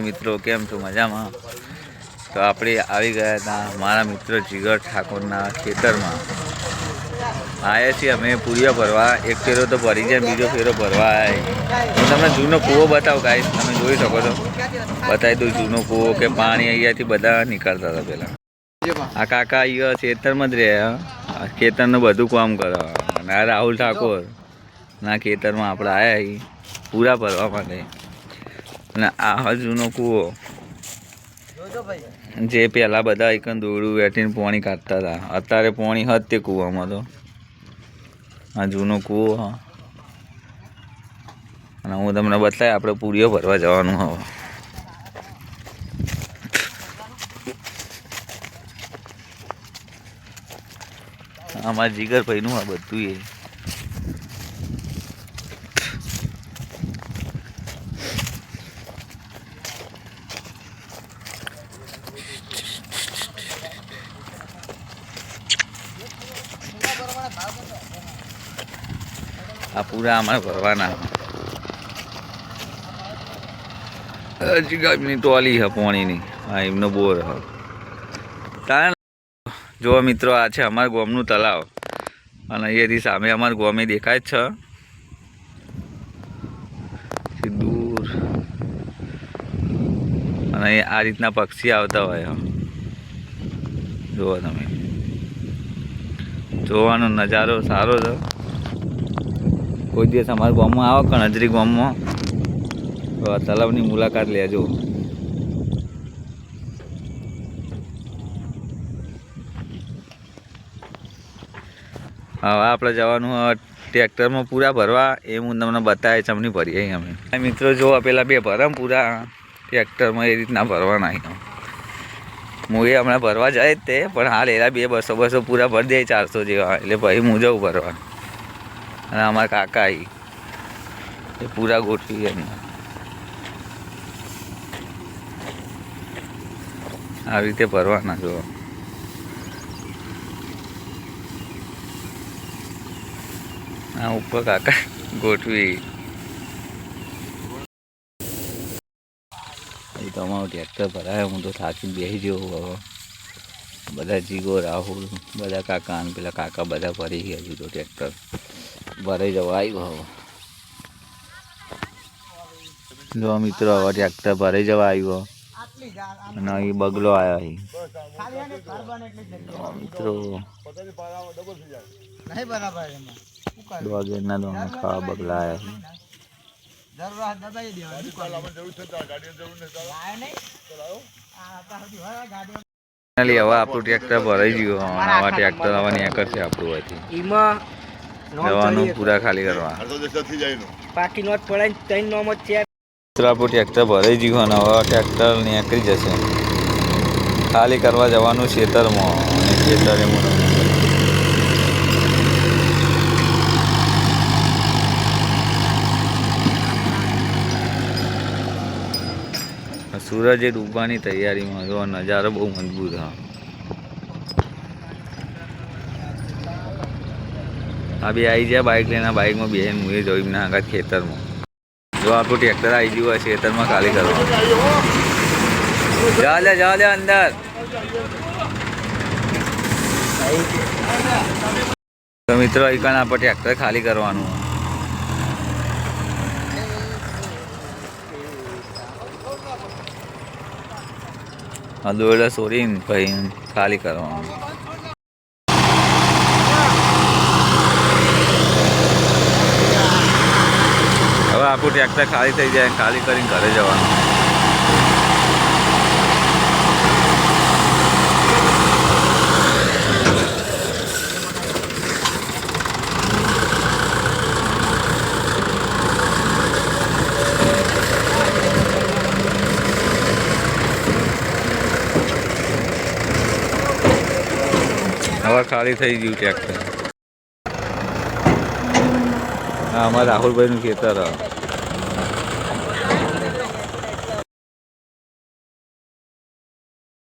મિત્રો, કેમ છો? મજામાં? તો આપણે આવી ગયા હતા મારા મિત્ર જીગર ઠાકોરના ખેતરમાં. આવ્યા છીએ અમે પૂરીઓ ભરવા. એક ફેરો તો ભરી જાય, બીજો ફેરો ભરવા આવ્યા હું તમને જૂનો કૂવો બતાવું ગાઈસ તમે જોઈ શકો છો. બતાવી દઉં જૂનો કૂવો કે પાણી અહીંયાથી બધા નીકળતા હતા પહેલાં. આ કાકા અહીંયા ખેતરમાં જ રહ્યા ખેતરનું બધું કામ કરો. અને રાહુલ ઠાકોર. ના ખેતરમાં આપણે આવ્યા અહીં પૂરા ભરવા માટે. અને આ જૂનો કૂવો. જે પહેલાં બધા એકન દોરડું વેઠીને પાણી કાઢતા હતા અત્યારે પાણી હત તે કૂવામાં તો. આ જૂનો કૂવો હ. અને હું તમને બતાવી આપણે પૂરીઓ ભરવા જવાનું હવે. આમાં જીગરભાઈનું આ બધું એ. આ પૂરા અમારે ભરવાના ગામની ટોલી છે પાણીની. હા એમનો બોર હ તાણ જો મિત્રો, આ છે અમારા ગોમનું તલાવ અને અહીંયાથી સામે અમારા ગોમે દેખાય જ છે. દૂર. અને આ રીતના પક્ષી આવતા હોય. જુઓ તમે. જોવાનો નજારો સારો છે. કોઈ દિવસ અમારા ગામમાં આવો કણજરી ગામમાં? તો આ તલાવની મુલાકાત લેજો. હવે આપણે જવાનું ટ્રેક્ટરમાં પૂરા ભરવા. એ હું તમને બતાવે છે અમને ભરીએ અમે. મિત્રો જો પેલા બે ભરમ પૂરા. ટ્રેક્ટરમાં એ રીતના ભરવાના હું એ હમણાં ભરવા જાય જ તે, પણ હાલ એલા બે બસો બસો પૂરા ભરી દે, ચારસો જેવા. એટલે પછી હું જઉં ભરવા. અને અમારા કાકા એ પૂરા ગોઠવી એમને. આવી રીતે ભરવાના જો. આ ઉપર કાકા ગોઠવી. તમારું ટ્રેક્ટર ભરાય, હું તો થાકી બેસી જેવો હવે. બધા જીગો, રાહુલ, બધા કાકા અને પેલા કાકા બધા ભરી ગયા હજુ તો ટ્રેક્ટર. ભરાઈ જવા આવ્યું હવે. જો મિત્રો, હવે ટ્રેક્ટર ભરાઈ જવા આવ્યો. અને અહીં બગલો આવ્યો અહીં. મિત્રો બગલા આવ્યા ફાઇનલી હવે આપણું ટ્રેક્ટર ભરાઈ ગયું. આવા ટ્રેક્ટર હવે નીકળશે આપણું અહીંથી પૂરા ખાલી કરવા. પાકી નોટ પડાય ત્રણ નોમ જ છે. આપણું ટ્રેક્ટર ભરાઈ ગયું અને હવે ટ્રેક્ટર નીકળી જશે. ખાલી કરવા જવાનું ખેતરમાં. અને ખેતરે મોટું સૂરજ એ ડૂબવાની તૈયારીમાં જો નજારો બહુ મજબૂત હા આ બી આવી જાય બાઇક લઈને બાઇકમાં બે હું એ જોઈ ના આગળ ખેતરમાં. જો આપણું ટ્રેક્ટર આવી ગયું હોય ખેતરમાં ખાલી કરવાનું જા લે જા લે અંદર. તો મિત્રો અહીં આપણે ટ્રેક્ટર ખાલી કરવાનું. આ દોરડા સોરીને પછી ખાલી કરવાનું હવે આપણું ટ્રેક્ટર ખાલી થઈ જાય ખાલી કરીને ઘરે જવાનું હવે ખાલી થઈ ગયું ટ્રેક્ટર હા અમારા રાહુલભાઈનું ખેતર